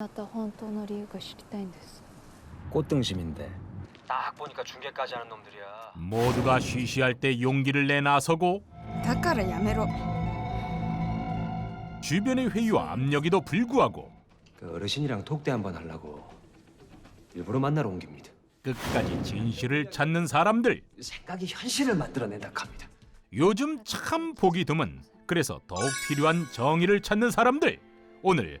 また本当の理由が知りたいんです 꽃등심인데 딱 보니까 중계까지 하는 놈들이야 모두가 쉬쉬할 때 용기를 내 나서고 だからやめろ 주변의 회의와 압력에도 불구하고 그 어르신이랑 독대 한번 하려고 일부러 만나러 온 겁니다 끝까지 진실을 찾는 사람들 생각이 현실을 만들어낸다 합니다 요즘 참 보기 드문 그래서 더욱 필요한 정의를 찾는 사람들 오늘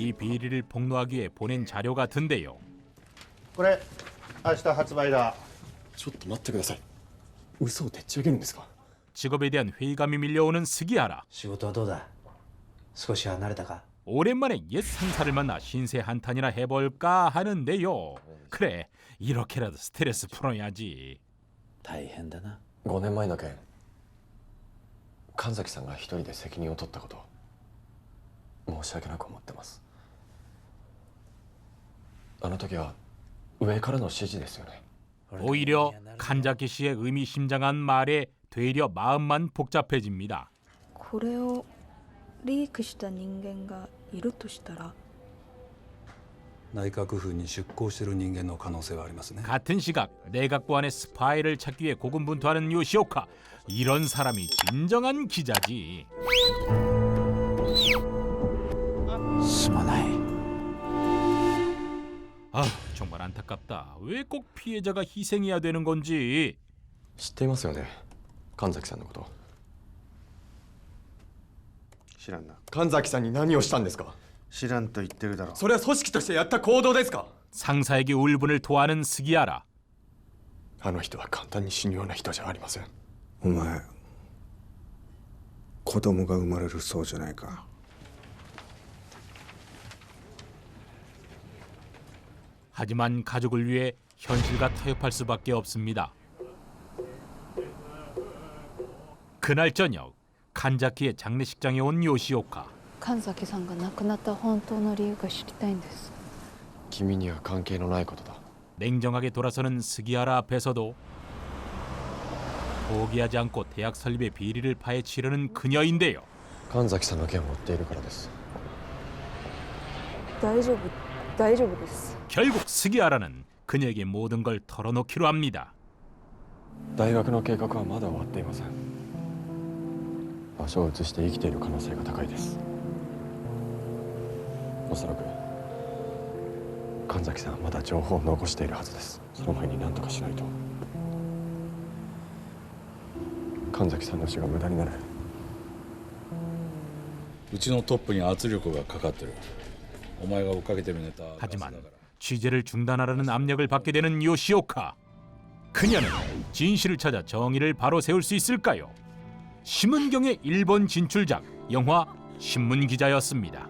이 비리를 폭로하기 위해 보낸 자료 같은데요. これ明日発売だちょっと待ってください嘘をでっち上げるんですか 직업에 대한 회의감이 밀려오는 스기하라. 仕事はどうだ少しは慣れたか 오랜만에 옛 상사를 만나 신세 한탄이나 해볼까 하는데요. 그래 이렇게라도 스트레스 풀어야지. 大変だな5年前の件神崎さんが一人で責任を取ったこと申し訳なく思ってます あの時は上からの指示ですよね 오히려 칸자키 씨의 의미심장한 말에 되려 마음만 복잡해집니다. これをリークした人間がいるとしたら内閣府に出向している人間の可能性はありますね 같은 시각 내각부 안의 스파이를 찾기 위해 고군분투하는 요시오카. 이런 사람이 진정한 기자지. 정말 안타깝다. 왜 꼭 피해자가 희생해야 되는 건지. 知っていますよね神崎さんのこと知らんな神崎さんに何をしたんですか知らんと言ってるだろそれは組織としてやった行動ですか 상사에게 울분을 토하는 스기야라. あの人は簡単に死ぬような人じゃありませんお前子供が生まれるそうじゃないか 하지만 가족을 위해 현실과 타협할 수밖에 없습니다. 그날 저녁 칸자키의 장례식장에 온 요시오카. 神崎さんが亡くなった本当の理由が知りたいんです君には関係のないことだ 냉정하게 돌아서는 스기야라 앞에서도 포기하지 않고 대학 설립의 비리를 파헤치려는 그녀인데요. 神崎さんの件を追っているからです 大丈夫 大丈夫です 결국 스기야라는 그녀에게 모든 걸 털어놓기로 합니다. 大学の計画はまだ終わっていません場所を移して生きている可能性が高いですおそらく神崎さんはまだ情報を残しているはずですその前に何とかしないと神崎さんの死が無駄になるうちのトップに圧力がかかってる 하지만 취재를 중단하라는 압력을 받게 되는 요시오카. 그녀는 진실을 찾아 정의를 바로 세울 수 있을까요? 심은경의 일본 진출작 영화 신문 기자였습니다.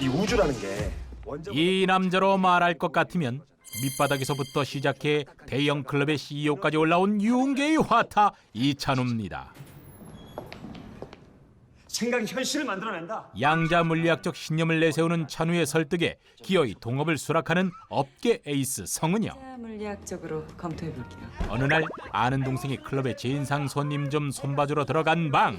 이 우주라는 게이 남자로 말할 것 같으면 밑바닥에서부터 시작해 대형 클럽의 CEO까지 올라온 유흥계의 화타 이찬우입니다. 생각이 현실을 만들어낸다 양자 물리학적 신념을 내세우는 찬우의 설득에 기어이 동업을 수락하는 업계 에이스 성은영. 물리학적으로 검토해 볼게요. 어느 날 아는 동생이 클럽에 제인상 손님 좀 손봐주러 들어간 방.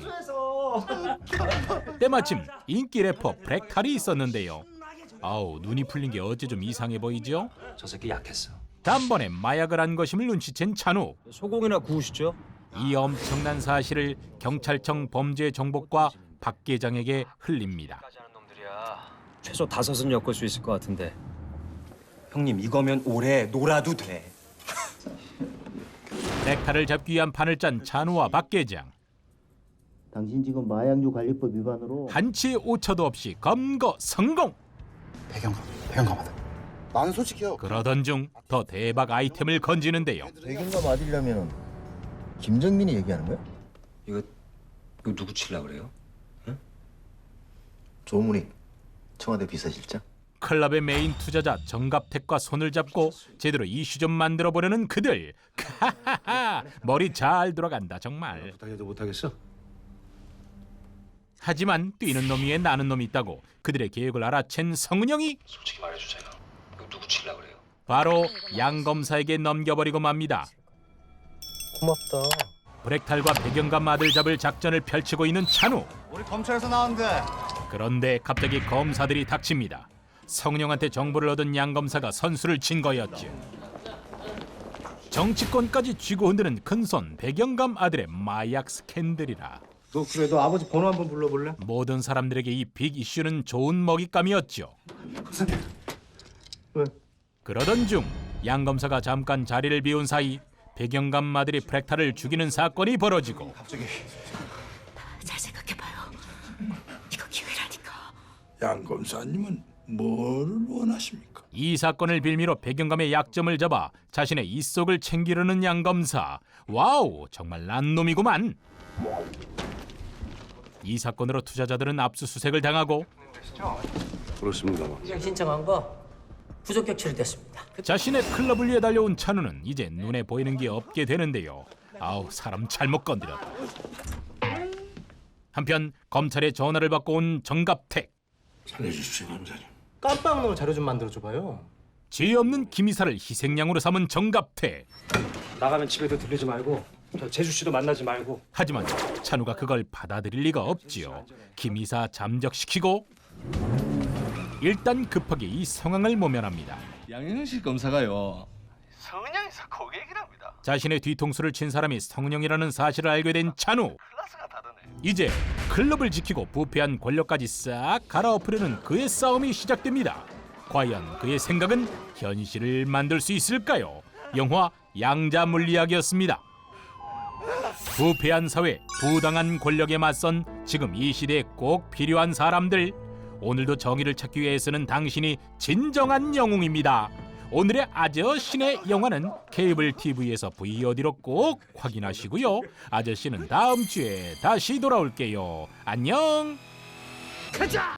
때마침 인기 래퍼 브렉탈이 있었는데요. 아우 눈이 풀린 게 어째 좀 이상해 보이죠? 저 새끼 약했어 단번에 마약을 한 것임을 눈치챈 찬우. 소공이나 구우시죠? 이 엄청난 사실을 경찰청 범죄정보과 박 계장에게 흘립니다. 하는 놈들이야 최소 다섯은 엮을 수 있을 것 같은데 형님 이거면 올해 놀아도 돼 넥타를 잡기 위한 판을 짠 찬우와 박 계장. 당신 지금 마약류 관리법 위반으로 한치의 오차도 없이 검거 성공. 배경감 배경감 하다 나는 솔직해요 그러던 중 더 대박 아이템을 건지는데요. 배경감 맞으려면 김정민이 얘기하는 거야? 이거 이거 누구 칠라 그래요? 조문희 청와대 비서실장. 클럽의 메인 투자자 정갑택과 손을 잡고 제대로 이슈 좀 만들어 보려는 그들. 머리 잘 돌아간다 정말. 부탁해도 못하겠어? 하지만 뛰는 놈 위에 나는 놈이 있다고 그들의 계획을 알아챈 성은영이 솔직히 말해주세요. 이거 누구 칠라 그래요? 바로 양 검사에게 넘겨버리고 맙니다. 고맙다 브렉탈과 배경감 아들 잡을 작전을 펼치고 있는 찬우. 우리 검찰에서 나왔는데. 그런데 갑자기 검사들이 닥칩니다. 성룡한테 정보를 얻은 양 검사가 선수를 친 거였죠. 정치권까지 쥐고 흔드는 큰손 배경감 아들의 마약 스캔들이라 너 그래도 아버지 번호 한번 불러볼래? 모든 사람들에게 이 빅 이슈는 좋은 먹잇감이었죠. 왜? 그러던 중 양 검사가 잠깐 자리를 비운 사이 배경감 아들이 프렉타를 죽이는 사건이 벌어지고 갑자기 잘 생각해봐요. 이거 기회라니까. 양 검사님은 뭘 원하십니까? 이 사건을 빌미로 배경감의 약점을 잡아 자신의 입속을 챙기려는 양 검사. 와우, 정말 난 놈이구만. 이 사건으로 투자자들은 압수수색을 당하고 그렇습니다만. 시장 신청한 거 부적격 처리됐습니다. 자신의 클럽을 위해 달려온 찬우는 이제 눈에 보이는 게 없게 되는데요. 아우 사람 잘못 건드렸다. 한편 검찰의 전화를 받고 온 정갑택. 살려주십시오 검사님. 깜빡 놀 자료 좀 만들어 줘봐요. 죄 없는 김이사를 희생양으로 삼은 정갑택. 나가면 집에도 들르지 말고 저 재수 씨도 만나지 말고 하지만 찬우가 그걸 받아들일 리가 없지요. 김 이사 잠적시키고 일단 급하게 이 상황을 모면합니다. 양현식 검사가요. 성은영에서 고객이랍니다 자신의 뒤통수를 친 사람이 성룡이라는 사실을 알게 된 찬우. 이제 클럽을 지키고 부패한 권력까지 싹 갈아엎으려는 그의 싸움이 시작됩니다. 과연 그의 생각은 현실을 만들 수 있을까요? 영화 양자 물리학이었습니다. 부패한 사회, 부당한 권력에 맞선 지금 이 시대에 꼭 필요한 사람들. 오늘도 정의를 찾기 위해 서는 당신이 진정한 영웅입니다. 오늘의 아저씨네 영화는 케이블 TV에서 VOD로 꼭 확인하시고요. 아저씨는 다음 주에 다시 돌아올게요. 안녕. 가자